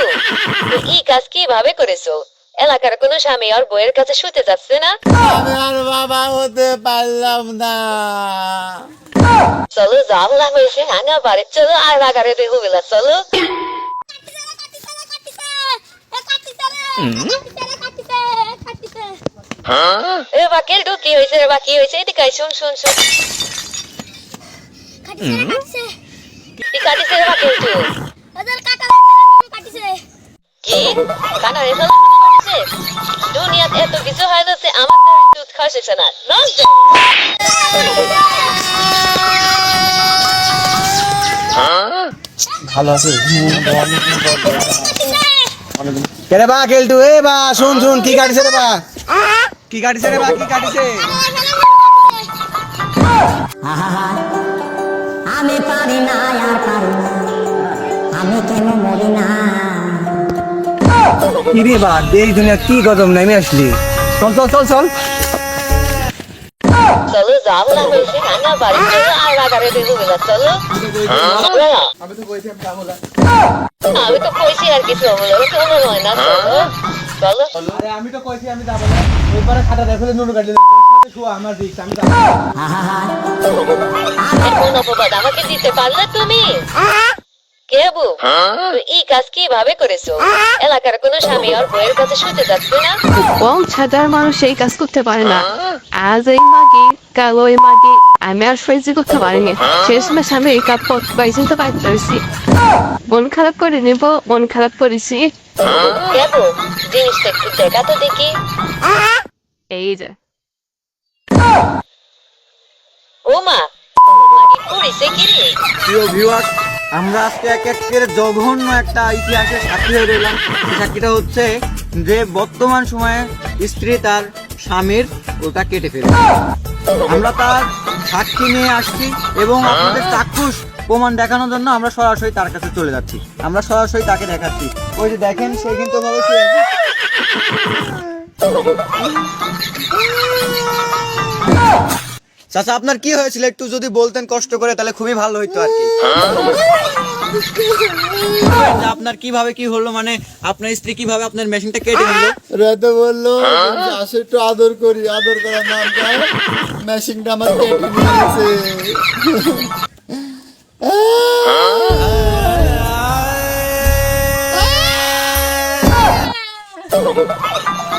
কেবু ই কাজ কীভাবে করেছ? এলাকার কোনো স্বামী আর বইয়ের কাছে শুতে যাচ্ছে না? আমি আর বাবা হতে পারলাম না। চলো জামলা হয়েছে হাঙ্গা বাড়ি চলো আর বাগারে দেখো বেলা চলো। এ বা কেলটু কি হয়েছে রে বা কি হয়েছে? এদিকে শুন শুন। শুন কি কাটিছে রে বা কেলটু কি কানা রে দুনিয়াতে এত কিছু হয় যাচ্ছে আমার দুধ খাওয়া শেষ না। ভালো আছে। কেরে বা এ বা শুন শুন কি কাটিছে রে বা? কি কাটিছে রে বা কি কাটিছে? আমি পারি না আর পারি না। আমি কেন মরি না? কি রে বা এই দুনিয়া কি গজব নেমে আসলি? চল চল চল চল। চলো বাড়ি আর বেলা আমি তো আমি যাব না আমি তো কইছি আর কিছু বলো কোনো হয় না চলো। চলো। আমি তো কইছি আমি যাব না। এবারে খাটা দেখলে নুনু কাটলে তোর সাথে শুয়া আমার রিক্স আমি যাব। আহা এখন অপবাদ আমাকে দিতে পারলে তুমি? কে বু এই কাজ কীভাবে করেছ? এলাকার কোনো স্বামী আর বইয়ের কাছে শুতে যাচ্ছে না? কোন সাধারণ মানুষ এই কাজ করতে পারে না। আজ এই মাগি কাল ওই মাগি আমি আর সহ্য করতে পারিনি। শেষ মাস আমি এই কাপ পাইছি তো পাইতে পারছি। মন খারাপ করে নিব মন খারাপ করেছি। কে বু জিনিসটা একটু দেখা তো দেখি। এই যে। ও মা মাগি পড়েছে কি রে? প্রিয় ভিউয়ার্স আমরা আজকে এক এক করে জঘন্য একটা ইতিহাসের সাক্ষী হয়ে রইলাম। সাক্ষীটা হচ্ছে যে বর্তমান সময়ে স্ত্রী তার স্বামীর ওটা কেটে ফেলে। আমরা তার সাক্ষী নিয়ে আসছি এবং আপনাদের চাক্ষুষ প্রমাণ দেখানোর জন্য আমরা সরাসরি তার কাছে চলে যাচ্ছি। আমরা সরাসরি তাকে দেখাচ্ছি। ওই যে দেখেন, সে কিন্তু ভাবে শুয়ে আছে। চাচা আপনার কি হয়েছিল? একটু যদি বলতেন কষ্ট করে তাহলে খুবই ভালো হইতো আর কি। আপনার কীভাবে কি হলো? মানে আপনার স্ত্রী কীভাবে আপনার মেশিনটা কেটে নিল? রাতে বলল আসে একটু আদর করি আদর করার নাম মেশিনটা আমার কেটে নিয়েছে। Oh,